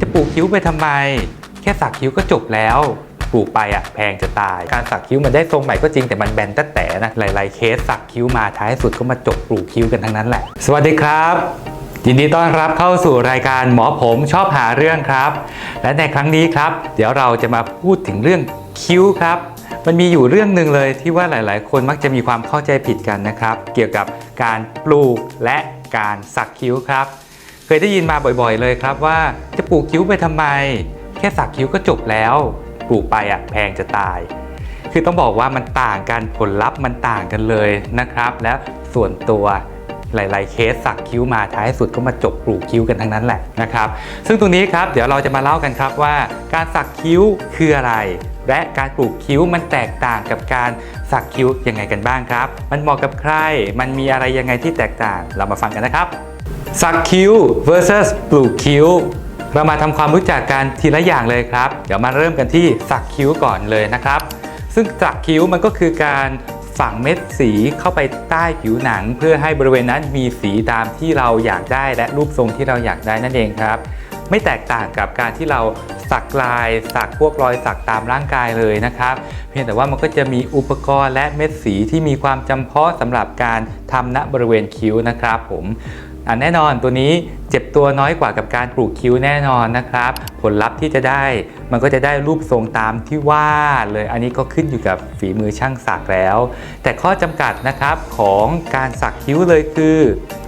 จะปลูกคิ้วไปทำไม แค่สักคิ้วก็จบแล้ว ปลูกไปอะแพงจะตาย การสักคิ้วมันได้ทรงใหม่ก็จริงแต่มันแบนแต่แต่นะหลาย ๆ เคสสักคิ้วมาท้ายสุดก็มาจบปลูกคิ้วกันทั้งนั้นแหละ สวัสดีครับยินดีต้อนรับเข้าสู่รายการหมอผมชอบหาเรื่องครับ และในครั้งนี้ครับ เดี๋ยวเราจะมาพูดถึงเรื่องคิ้วครับ มันมีอยู่เรื่องหนึ่งเลยที่ว่าหลาย ๆ คนมักจะมีความเข้าใจผิดกันนะครับ เกี่ยวกับการปลูกและการสักคิ้วครับ เคยได้ยินมาบ่อยๆ เลยครับว่าจะปลูกคิ้วไปทำไม แค่สักคิ้วก็จบแล้ว ปลูกไปอะแพงจะตาย คือต้องบอกว่ามันต่างกันผลลัพธ์มันต่างกันเลยนะครับ และส่วนตัวหลาย ๆ เคสสักคิ้วมาท้ายสุดก็มาจบปลูกคิ้วกันทั้งนั้นแหละนะครับ ซึ่งตรงนี้ครับเดี๋ยวเราจะมาเล่ากันครับว่า การสักคิ้วคืออะไร และการปลูกคิ้วมันแตกต่างกับการสักคิ้วยังไงกันบ้างครับ มันเหมาะกับใคร มันมีอะไรยังไงที่แตกต่าง เรามาฟังกันนะครับ สักคิ้ว versus ปลูกคิ้ว เรามาทำความรู้จักกันทีละอย่างเลยครับ เดี๋ยวมาเริ่มกันที่สักคิ้วก่อนเลยนะครับ ซึ่งสักคิ้วมันก็คือการฝังเม็ดสีเข้าไปใต้ผิวหนัง เพื่อให้บริเวณนั้นมีสีตามที่เราอยากได้และรูปทรงที่เราอยากได้นั่นเองครับ ไม่แตกต่างกับการที่เราสักลายสักพวกรอยสักตามร่างกายเลยนะครับ เพียงแต่ว่ามันก็จะมีอุปกรณ์และเม็ดสีที่มีความจำเพาะสำหรับการทำณบริเวณคิ้วนะครับผม แน่นอนตัวนี้เจ็บตัวน้อยกว่ากับการปลูกคิ้วแน่นอนนะครับ ผลลัพธ์ที่จะได้มันก็จะได้รูปทรงตามที่วาดเลยอันนี้ก็ขึ้นอยู่กับฝีมือช่างสักแล้ว แต่ข้อจำกัดนะครับของการสักคิ้วเลยคือ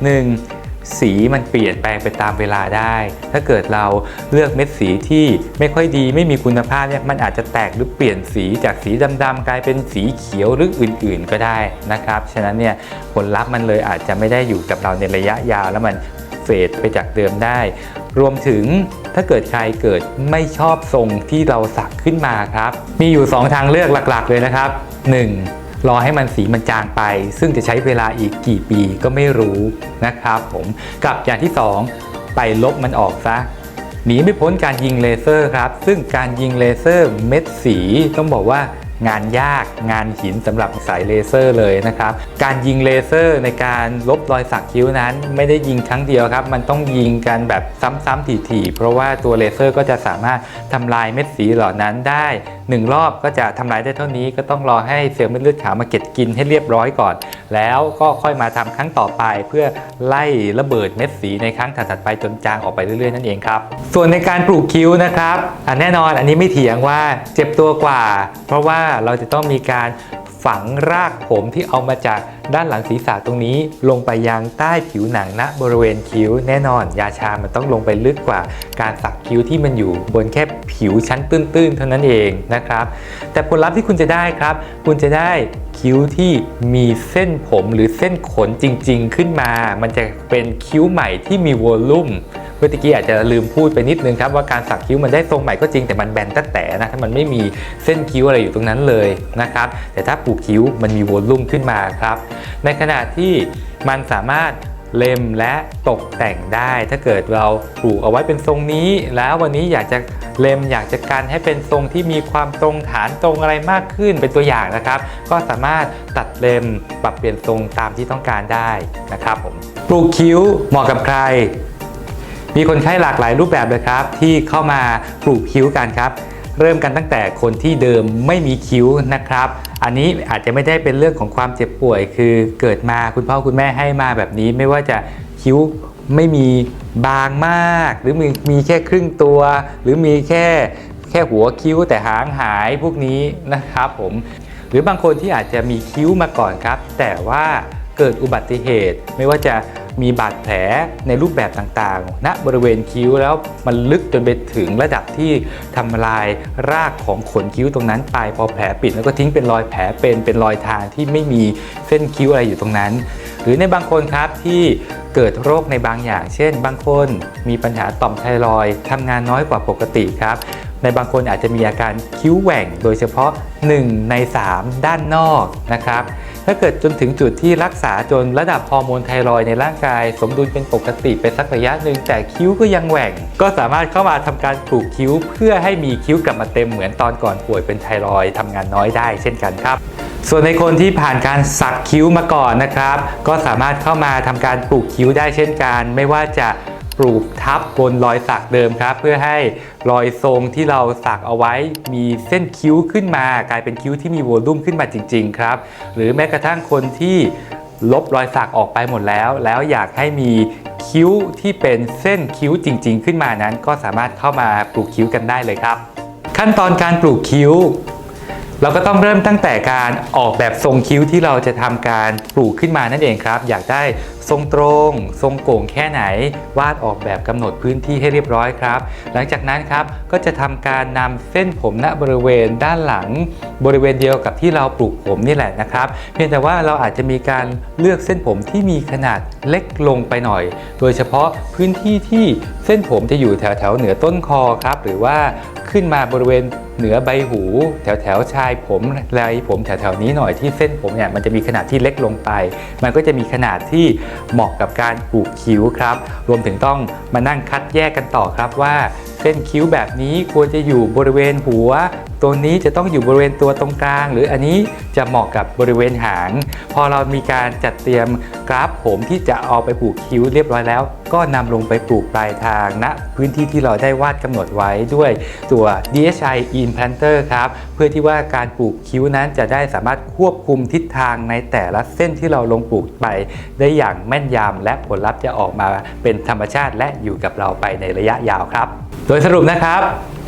1. สีมันเปลี่ยนแปลงไปตามเวลาได้ ถ้าเกิดเราเลือกเม็ดสีที่ไม่ค่อยดีไม่มีคุณภาพเนี่ยมันอาจจะแตกหรือเปลี่ยนสีจากสีดำๆกลายเป็นสีเขียวหรืออื่นๆก็ได้นะครับ ฉะนั้นเนี่ยผลลัพธ์มันเลยอาจจะไม่ได้อยู่กับเราในระยะยาวแล้วมันเฟดไปจากเดิมได้ รวมถึงถ้าเกิดใครเกิดไม่ชอบทรงที่เราสักขึ้นมาครับ มีอยู่ 2 ทางเลือกหลักๆ เลยนะครับ 1. รอให้มันสีมันจางไป ซึ่งจะใช้เวลาอีกกี่ปีก็ไม่รู้นะครับผมกับอย่างที่ 2 ไปลบมันออกซะหนีไม่พ้นการยิงเลเซอร์ครับ ซึ่งการยิงเลเซอร์เม็ดสีต้องบอกว่า งานยากงานหินสำหรับสายเลเซอร์เลยนะครับการยิงเลเซอร์ในการลบรอยสักคิ้วนั้น ไม่ได้ยิงครั้งเดียวครับ มันต้องยิงกันแบบซ้ำๆถี่ๆเพราะว่าตัวเลเซอร์ก็จะสามารถทำลายเม็ดสีเหล่านั้นได้หนึ่งรอบก็จะทำลายได้เท่านี้ก็ต้องรอให้เซลล์เม็ดเลือดขาวมาเก็บกินให้เรียบร้อยก่อน แล้วก็ค่อยมาทำครั้งต่อไปเพื่อไล่ระเบิดเม็ดสีในครั้งถัดๆไปจนจางออกไปเรื่อยๆนั่นเองครับส่วนในการปลูกคิ้วนะครับแน่นอนอันนี้ไม่เถียงว่าเจ็บตัวกว่า เพราะว่าเราจะต้องมีการฝังรากผมที่เอามาจากด้านหลังศีรษะตรงนี้ ลงไปยังใต้ผิวหนังณบริเวณคิ้วแน่นอน ยาชามันต้องลงไปลึกกว่าการสักคิ้วที่มันอยู่บนแค่ผิวชั้นตื้นๆ เท่านั้นเองนะครับ แต่ผลลัพธ์ที่คุณจะได้ครับ คุณจะได้คิ้วที่มีเส้นผมหรือเส้นขนจริง ๆ ขึ้นมา มันจะเป็นคิ้วใหม่ที่มีวอลลุ่ม เมื่อกี้อาจจะลืมพูดไปนิดนึงครับว่าการสักคิ้วมันได้ทรงใหม่ก็จริงแต่มันแบนแต่แต่นะถ้ามันไม่มีเส้นคิ้วอะไรอยู่ตรงนั้นเลยนะครับแต่ถ้าปลูกคิ้วมันมีโวลุ่มขึ้นมาครับ ในขณะที่มันสามารถเล็มและตกแต่งได้ ถ้าเกิดเราปลูกเอาไว้เป็นทรงนี้ แล้ววันนี้อยากจะเล็มอยากจะกันให้เป็นทรงที่มีความตรงฐานตรงอะไรมากขึ้นเป็นตัวอย่างนะครับ ก็สามารถตัดเล็มปรับเปลี่ยนทรงตามที่ต้องการได้นะครับผมปลูกคิ้วเหมาะกับใคร มีคนไข้หลากหลายรูปแบบเลยครับ ที่เข้ามาปลูกคิ้วกันครับ เริ่มกันตั้งแต่คนที่เดิมไม่มีคิ้วนะครับ อันนี้อาจจะไม่ได้เป็นเรื่องของความเจ็บป่วย คือเกิดมาคุณพ่อคุณแม่ให้มาแบบนี้ ไม่ว่าจะคิ้วไม่มีบางมาก หรือมีมีแค่ครึ่งตัว หรือมีแค่แค่หัวคิ้วแต่หางหายพวกนี้นะครับผมหรือบางคนที่อาจจะมีคิ้วมาก่อนครับ แต่ว่าเกิดอุบัติเหตุไม่ว่าจะ มีบาดแผลในรูปแบบต่างๆณบริเวณคิ้วแล้วมันลึกจนไปถึงระดับที่ทำลายรากของขนคิ้วตรงนั้นไปพอแผลปิดแล้วก็ทิ้งเป็นรอยแผลเป็นเป็นรอยทางที่ไม่มีเส้นคิ้วอะไรอยู่ตรงนั้น หรือในบางคนครับที่เกิดโรคในบางอย่าง เช่น บางคนมีปัญหาต่อมไทรอยทำงานน้อยกว่าปกติครับ ในบางคนอาจจะมีอาการคิ้วแหว่ง โดยเฉพาะ 1 ใน 3 ด้านนอกนะครับ ถ้าเกิดจนถึงจุดที่รักษาจนระดับฮอร์โมนไทรอยในร่างกาย สมดุลเป็นปกติไปสักระยะหนึ่งแต่คิ้วก็ยังแหว่ง ก็สามารถเข้ามาทำการปลูกคิ้ว เพื่อให้มีคิ้วกลับมาเต็มเหมือนตอนก่อนป่วยเป็นไทรอยด์ทำงานน้อยได้ เช่นกันครับส่วนในคนที่ผ่านการสักคิ้วมาก่อนนะครับ ก็สามารถเข้ามาทำการปลูกคิ้วได้เช่นกัน ไม่ว่าจะ ปลูกทับบนรอยสักเดิมครับ เพื่อให้รอยทรงที่เราสักเอาไว้มีเส้นคิ้วขึ้นมา กลายเป็นคิ้วที่มีโวลูมขึ้นมาจริง ๆ ครับ หรือแม้กระทั่งคนที่ลบรอยสักออกไปหมดแล้ว แล้วอยากให้มีคิ้วที่เป็นเส้นคิ้วจริง ๆ ขึ้นมานั้น ก็สามารถเข้ามาปลูกคิ้วกันได้เลยครับ ขั้นตอนการปลูกคิ้ว เราก็ต้องเริ่มตั้งแต่การออกแบบทรงคิ้วที่เราจะทำการปลูกขึ้นมานั่นเองครับ อยากได้ทรงตรง ทรงโก่งแค่ไหน วาดออกแบบกำหนดพื้นที่ให้เรียบร้อยครับ หลังจากนั้นครับก็จะทำการนำเส้นผมณบริเวณด้านหลัง บริเวณเดียวกับที่เราปลูกผมนี่แหละนะครับ เพียงแต่ว่าเราอาจจะมีการเลือกเส้นผมที่มีขนาดเล็กลงไปหน่อย โดยเฉพาะพื้นที่ที่เส้นผมจะอยู่แถวแถวเหนือต้นคอครับ หรือว่า ขึ้นมาบริเวณเหนือใบหู แถวแถวชายผมไรผมแถวแถวนี้หน่อยที่เส้นผมเนี่ยมันจะมีขนาดที่เล็กลงไป มันก็จะมีขนาดที่เหมาะกับการปลูกคิ้วครับ รวมถึงต้องมานั่งคัดแยกกันต่อครับว่า เส้นคิ้วแบบนี้ควรจะอยู่บริเวณหัว ตัวนี้จะต้องอยู่บริเวณตัวตรงกลาง หรืออันนี้จะเหมาะกับบริเวณหาง พอเรามีการจัดเตรียมกราฟผมที่จะเอาไปปลูกคิ้วเรียบร้อยแล้ว ก็นำลงไปปลูกปลายทางณพื้นที่ที่เราได้วาดกำหนดไว้ด้วยตัว DHI Implanter ครับ เพื่อที่ว่าการปลูกคิ้วนั้นจะได้สามารถควบคุมทิศทางในแต่ละเส้นที่เราลงปลูกไป ได้อย่างแม่นยำและผลลัพธ์จะออกมาเป็นธรรมชาติและอยู่กับเราไปในระยะยาวครับ โดยสรุปนะครับ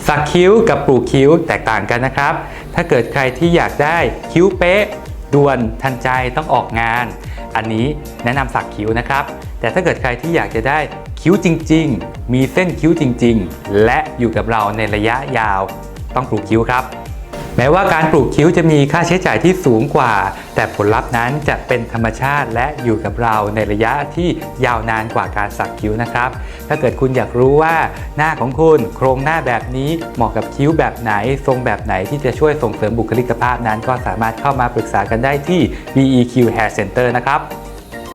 สักคิ้วกับปลูกคิ้วแตกต่างกันนะครับ ถ้าเกิดใครที่อยากได้คิ้วเป๊ะด่วนทันใจต้องออกงาน อันนี้แนะนำสักคิ้วนะครับ แต่ถ้าเกิดใครที่อยากจะได้คิ้วจริง ๆ มีเส้นคิ้วจริง ๆ และอยู่กับเราในระยะยาว ต้องปลูกคิ้วครับ แม้ว่าการปลูกคิ้วจะมีค่าใช้จ่ายที่สูงกว่า แต่ผลลัพธ์นั้นจะเป็นธรรมชาติและอยู่กับเราในระยะที่ยาวนานกว่าการสักคิ้วนะครับ ถ้าเกิดคุณอยากรู้ว่าหน้าของคุณโครงหน้าแบบนี้เหมาะกับคิ้วแบบไหน ทรงแบบไหนที่จะช่วยส่งเสริมบุคลิกภาพนั้น ก็สามารถเข้ามาปรึกษากันได้ที่ BEQ Hair Center นะครับ